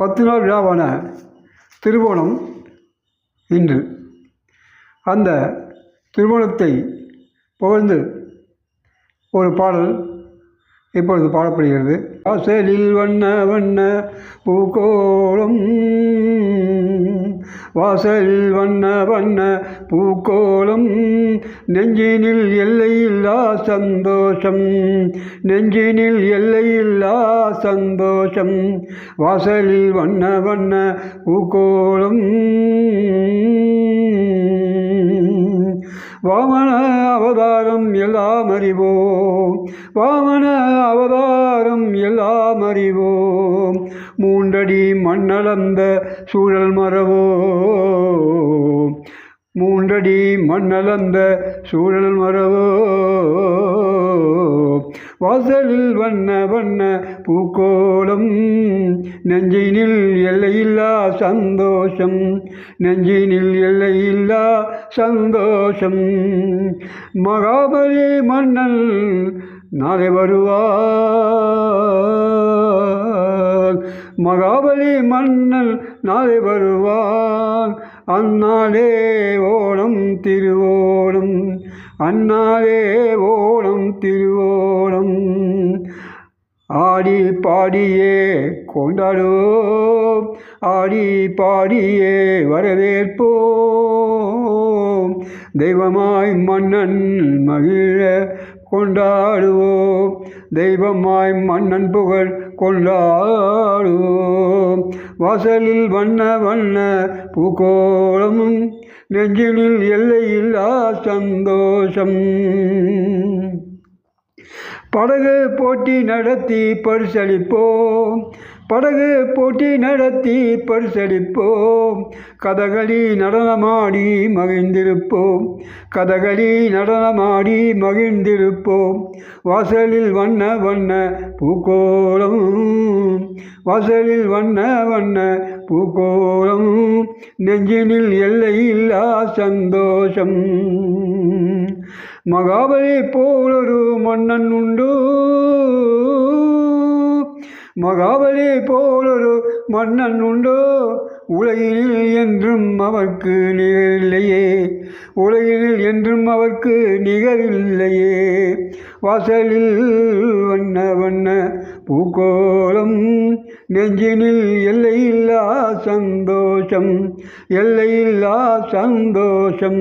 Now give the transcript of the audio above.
பத்து நாள் விழாவான திருவோணம் இன்று. அந்த திருவோணத்தை புகழ்ந்து ஒரு பாடல் இப்பொழுது பாடப்படுகிறது. வாசலில் வண்ண வண்ண பூக்கோளம் வாசலில் வண்ண வண்ண பூக்கோளம் நெஞ்சினில் எல்லையில்லா சந்தோஷம். நெஞ்சினில் எல்லையில்லா சந்தோஷம். வாசலில் வண்ண வண்ண பூக்கோளம். வாமன அவதாரம் எல்லாம் அறிவோம். வாமன அவதாரம் எல்லாம் அறிவோம். மூண்டடி மண்ணளந்த சூழல் மறவோம். மூன்றடி மண்ணலந்த சூழல் மரவோ? வாசலில் வண்ண வண்ண பூக்கோளம் நெஞ்சினில் எல்லையில்லா சந்தோஷம் நெஞ்சினில் எல்லையில்லா சந்தோஷம். மகாபலி மன்னன் நாளை வருவான் மகாபலி மன்னன் நாளை வருவான். அந்நாளே ஓணம் திருவோணம். அந்நாளே ஓணம் திருவோணம். ஆடி பாடியே கொண்டாடுவோம். ஆடி பாடியே வரவேற்போம். தெய்வமாய் மன்னன் மகிழ கொண்டாடுவோம். தெய்வமாய் மன்னன் புகழ் கொள்ளாடும். வாசலில் வண்ண வண்ண பூகோளமும் நெஞ்சினில் எல்லையில்லா சந்தோஷம் படகு போட்டி நடத்தி பரிசளிப்போம். படகு போட்டி நடத்தி பரிசடிப்போம் கதகளி நடனமாடி மகிழ்ந்திருப்போம். கதகளி நடனமாடி மகிழ்ந்திருப்போம். வாசலில் வண்ண வண்ண பூக்கோளம். வாசலில் வண்ண வண்ண பூக்கோளம். நெஞ்சினில் எல்லையில்லா சந்தோஷம் மகாபலி போலொரு மன்னன் உண்டு. மகாபலி போலொரு மன்னன் உண்டோ? உலகினில் என்றும் அவர்க்கு நிகரில்லையே. உலகினில் என்றும் அவர்க்கு நிகரில்லையே. வாசலில் வண்ண வண்ண பூக்கோளம் நெஞ்சினில் எல்லையில்லா சந்தோஷம் எல்லையில்லா சந்தோஷம்.